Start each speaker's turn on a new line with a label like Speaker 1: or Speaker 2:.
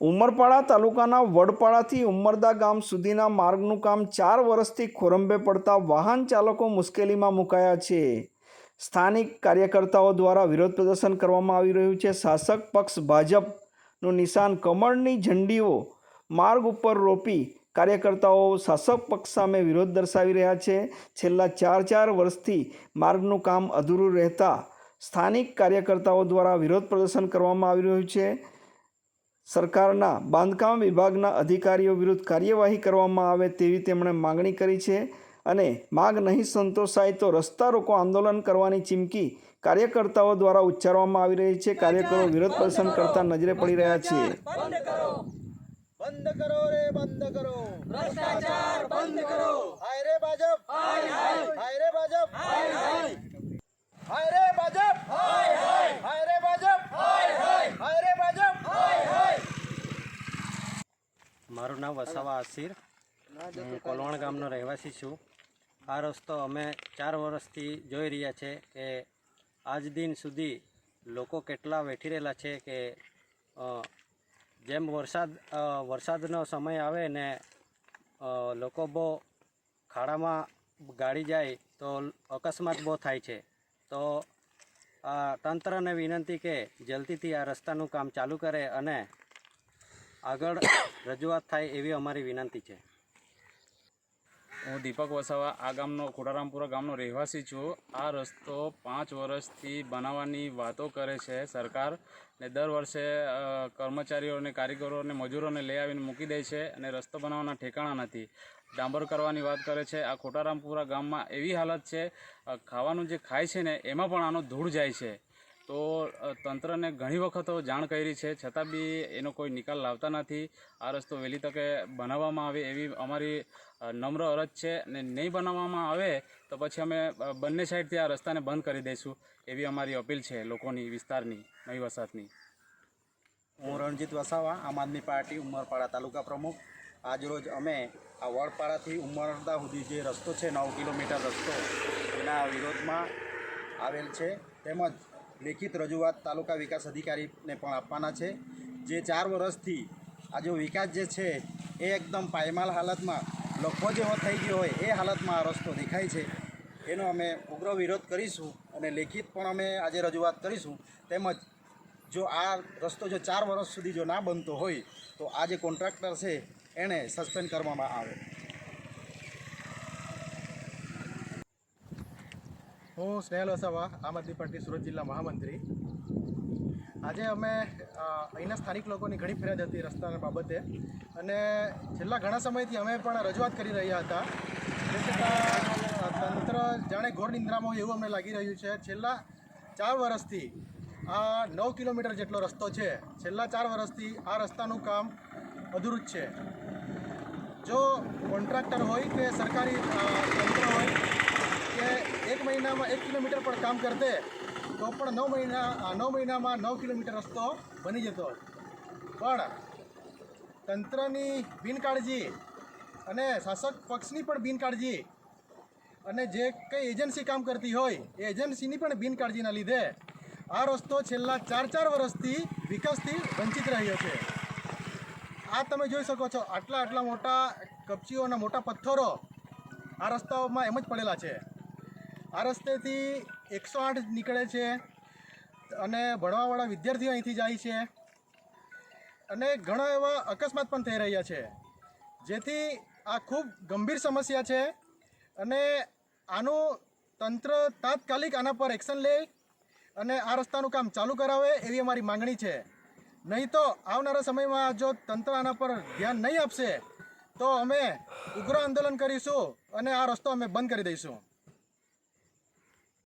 Speaker 1: ઉમરપાડા તાલુકાના વડપાડાથી ઉમરદા ગામ સુધીના માર્ગનું કામ ચાર વર્ષથી ખોરંભે પડતા વાહન ચાલકો મુશ્કેલીમાં મુકાયા છે. સ્થાનિક કાર્યકર્તાઓ દ્વારા વિરોધ પ્રદર્શન કરવામાં આવી રહ્યું છે. શાસક પક્ષ ભાજપનું નિશાન કમળની ઝંડીઓ માર્ગ ઉપર રોપી કાર્યકર્તાઓ શાસક પક્ષ સામે વિરોધ દર્શાવી રહ્યા છે. છેલ્લા ચાર ચાર વર્ષથી માર્ગનું કામ અધૂરું રહેતા સ્થાનિક કાર્યકર્તાઓ દ્વારા વિરોધ પ્રદર્શન કરવામાં આવી રહ્યું છે. સરકારના બાંધકામ વિભાગના અધિકારીઓ વિરુદ્ધ કાર્યવાહી કરવામાં આવે તેવી તેમણે માંગણી કરી છે અને માંગ નહીં સંતોષાય તો રસ્તા રોકો આંદોલન કરવાની ચીમકી કાર્યકર્તાઓ દ્વારા ઉચ્ચારવામાં આવી રહી છે. કાર્યકરો વિરોધ પ્રદર્શન કરતા નજરે પડી રહ્યા છે.
Speaker 2: બંધ કરો. રે બંધ કરો. ભ્રષ્ટાચાર બંધ કરો હાય રે ભાજપ હાય હાય હાય રે ભાજપ હાય હાય હાય રે ભાજપ હાય હાય હાય રે ભાજપ હાય હાય હાય રે ભાજપ હાય હાય
Speaker 3: મારું નામ વસાવા આસિર. હું કોલવણ ગામનો રહેવાસી છું. આ રસ્તો અમે ચાર વર્ષથી જોઈ રહ્યા છે કે આજ દિન સુધી લોકો કેટલા વેઠી રહેલા છે કે જેમ વરસાદ વરસાદનો સમય આવે ને લોકો બહુ ખાડામાં ગાડી જાય તો અકસ્માત બહુ થાય છે. તો આ તંત્રને વિનંતી કે જલ્દીથી આ રસ્તાનું કામ ચાલુ કરે અને આગળ રજૂઆત થાય એવી અમારી વિનંતી છે.
Speaker 4: હું દીપક વસાવા, આ ગામનો, ખોડારામપુરા ગામનો રહેવાસી છું. આ રસ્તો પાંચ વર્ષથી બનાવવાની વાતો કરે છે સરકાર ને દર વર્ષે કર્મચારીઓને કારીગરોને મજૂરોને લઈ આવીને મૂકી દે છે અને રસ્તો બનાવવાના ઠેકાણા નથી. ડાંબર કરવાની વાત કરે છે. આ ખોટારામપુરા ગામમાં એવી હાલત છે ખાવાનું જે ખાય છે ને, એમાં પણ આનો ધૂળ જાય છે. તો તંત્રને ઘણી વખતો જાણ કરી છે. છતાં બી એનો કોઈ નિકાલ લાવતા નથી. આ રસ્તો વહેલી તકે બનાવવામાં આવે એવી અમારી નમ્ર અરજ છે ને નહીં બનાવવામાં આવે તો પછી અમે બંને સાઈડથી આ રસ્તાને બંધ કરી દઈશું એવી અમારી અપીલ છે લોકોની, વિસ્તારની, નવી વસાહતની.
Speaker 2: હું રણજીત વસાવા, આમ આદમી પાર્ટી, ઉમરપાડા તાલુકા પ્રમુખ. આજરોજ અમે આ વડપાડાથી ઉમરદા સુધી જે રસ્તો છે, નવ કિલોમીટર રસ્તો, એના વિરોધમાં આવેલ છે. તેમજ લેખિત રજૂઆત તાલુકા વિકાસ અધિકારીને પણ આપવાના છે. જે ચાર વર્ષથી આ વિકાસ જે છે, એ એકદમ પાયમાલ હાલતમાં, લખો જેવો થઈ ગયો હોય, એ હાલતમાં આ રસ્તો દેખાય છે. એનો અમે ઉગ્ર વિરોધ કરીશું અને લેખિત પણ અમે આજે રજૂઆત કરીશું. તેમજ જો આ રસ્તો જો ચાર વર્ષ સુધી જો ના બનતો હોય, તો આ જે કોન્ટ્રાક્ટર છે, એને સસ્પેન્ડ કરવામાં આવે.
Speaker 5: હું સ્નેહલ વસાવા, આમ આદમી પાર્ટી સુરત જિલ્લા મહામંત્રી. આજે અમે અહીંના સ્થાનિક લોકોની ઘણી ફરિયાદ હતી રસ્તાના બાબતે. અને છેલ્લા ઘણા સમયથી અમે પણ રજૂઆત કરી રહ્યા હતા. તે તંત્ર જાણે ઘોર નિંદ્રામાં હોય એવું અમને લાગી રહ્યું છે. છેલ્લા ચાર વર્ષથી આ નવ કિલોમીટર જેટલો રસ્તો છે. છેલ્લા ચાર વર્ષથી આ રસ્તાનું કામ અધૂરું જ છે. જો કોન્ટ્રાક્ટર હોય કે સરકારી તંત્ર હોય કે એક મહિનામાં એક કિલોમીટર પણ કામ કરતે, તો પણ નવ મહિના નવ મહિનામાં નવ કિલોમીટર રસ્તો બની જતો. પણ તંત્રની બિનકાળજી અને શાસક પક્ષની પણ બિનકાળજી અને જે કંઈ એજન્સી કામ કરતી હોય, એ એજન્સીની પણ બિનકાળજીના લીધે આ રસ્તો છેલ્લા ચાર ચાર વર્ષથી વિકાસથી વંચિત રહ્યો છે. આ તમે જોઈ શકો છો, આટલા આટલા મોટા કપચીઓના મોટા પથ્થરો આ રસ્તાઓમાં એમ જ પડેલા છે. આ રસ્તેથી એકસો આઠ નીકળે છે અને ભણવાવાળા વિદ્યાર્થીઓ અહીંથી જાય છે અને ઘણા એવા અકસ્માત પણ થઈ રહ્યા છે. જેથી આ ખૂબ ગંભીર સમસ્યા છે અને આનું તંત્ર તાત્કાલિક આના પર એક્શન લે અને આ રસ્તાનું કામ ચાલુ કરાવે એવી અમારી માંગણી છે. નહીં તો આવનારા સમયમાં જો તંત્ર આના પર ધ્યાન નહીં આપશે, તો અમે ઉગ્ર આંદોલન કરીશું અને આ રસ્તો અમે બંધ કરી દઈશું.